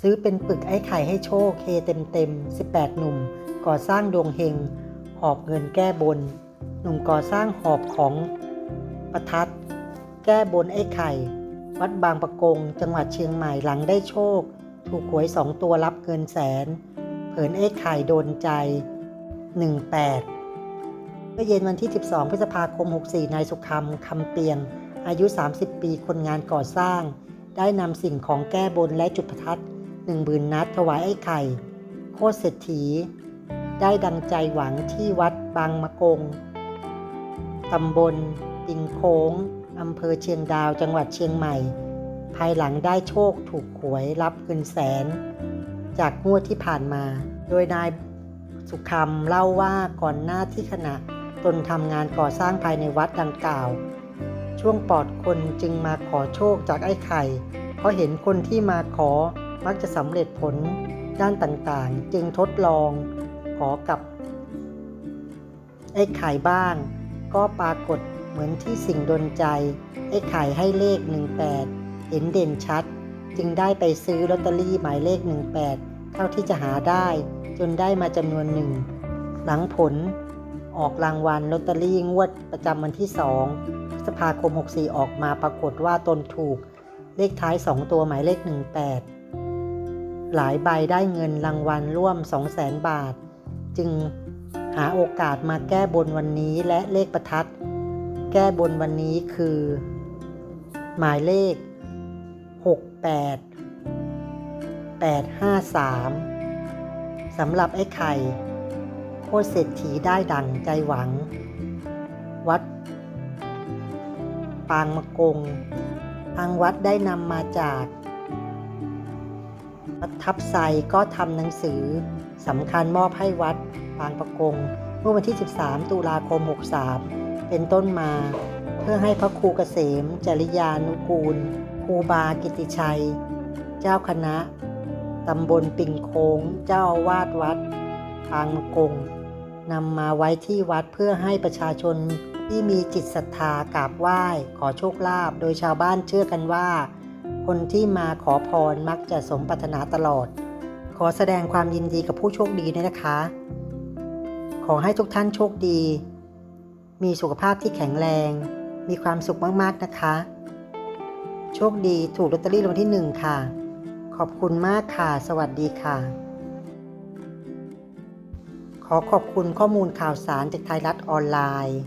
ซื้อเป็นปึกไอ้ไข่ให้โชคเฮเต็มเต็มๆ 18 หนุ่ม ก่อสร้างดวงเฮง หอบเงินแก้บน หนุ่มก่อสร้างหอบของประทัด แก้บนไอ้ไข่ วัดบางประกง จังหวัดเชียงใหม่หลังได้โชค ถูกหวยสองตัวรับเงินแสน เผินไอ้ไข่โดนใจ 18เมื่อเย็นวันที่ 12 พฤษภาคม 64 นายสุคำคำเปียง อายุ 30 ปีคนงานก่อสร้างได้นำสิ่งของแก้บนและจุดประทัด หนึ่งบืนนัดถวายไอ้ไข่ โคตรเศรษฐี ได้ดังใจหวังที่วัดบางมะกง ตำบลปิงโค้ง อำเภอเชียงดาวจังหวัดเชียงใหม่ ภายหลังได้โชคถูกหวยรับเงินแสน จากงวดที่ผ่านมา โดยนายสุคำเล่าว่าก่อนหน้าที่ขณะตนทำงานก่อสร้างภายในวัดดังกล่าว ช่วงปอดคนจึงมาขอโชคจากไอ้ไข่ เพราะเห็นคนที่มาขอ มักจะสำเร็จผลด้านต่างๆ จึงทดลองขอกับ ไอ้ไข่บ้าง ก็ปรากฏเหมือนที่สิ่งดนใจ ไอ้ไข่ให้เลข 18 เห็นเด่นชัด จึงได้ไปซื้อลอตเตอรี่หมายเลข 18 เท่าที่จะหาได้ จนได้มาจำนวนหนึ่ง หลังผลออกรางวัลลอตเตอรี่งวดประจำวันที่2พฤษภาคม 64 ออกมาปรากฏว่าตนถูกเลขท้าย 2 ตัวหมายเลข 18 หลายใบได้เงินรางวัลร่วม 200,000 บาท จึงหาโอกาสมาแก้บนวันนี้และเลขประทัด แก้บนวันนี้คือ หมายเลข 68 853สำหรับไอ้ไข่โคตรเศรษฐีได้ดั่งใจหวัง วัด ปางมะกง ทางวัดได้นำมาจาก วัดทับไซก็ทำหนังสือสำคัญมอบให้วัดปางประกงเมื่อวันที่ 13 ตุลาคม 63 เป็นต้นมา เพื่อให้พระครูเกษม จริยานุกูลครูบากิติชัย เจ้าคณะตำบลปิงโค้ง เจ้าอาวาสวัดปางมะกงนำมาไว้ที่วัดเพื่อให้ประชาชนที่มีจิตศรัทธากราบไหว้ขอโชคลาภโดยชาวบ้านเชื่อกันว่า คนที่มาขอพรมักจะสมปรารถนาตลอด ขอแสดงความยินดีกับผู้โชคดีด้วยนะคะ ขอให้ทุกท่านโชคดี มีสุขภาพที่แข็งแรง มีความสุขมากๆนะคะ โชคดีถูกลอตเตอรี่รางวัลที่หนึ่งค่ะ ขอบคุณมากค่ะ สวัสดีค่ะ ขอขอบคุณข้อมูลข่าวสารจากไทยรัฐออนไลน์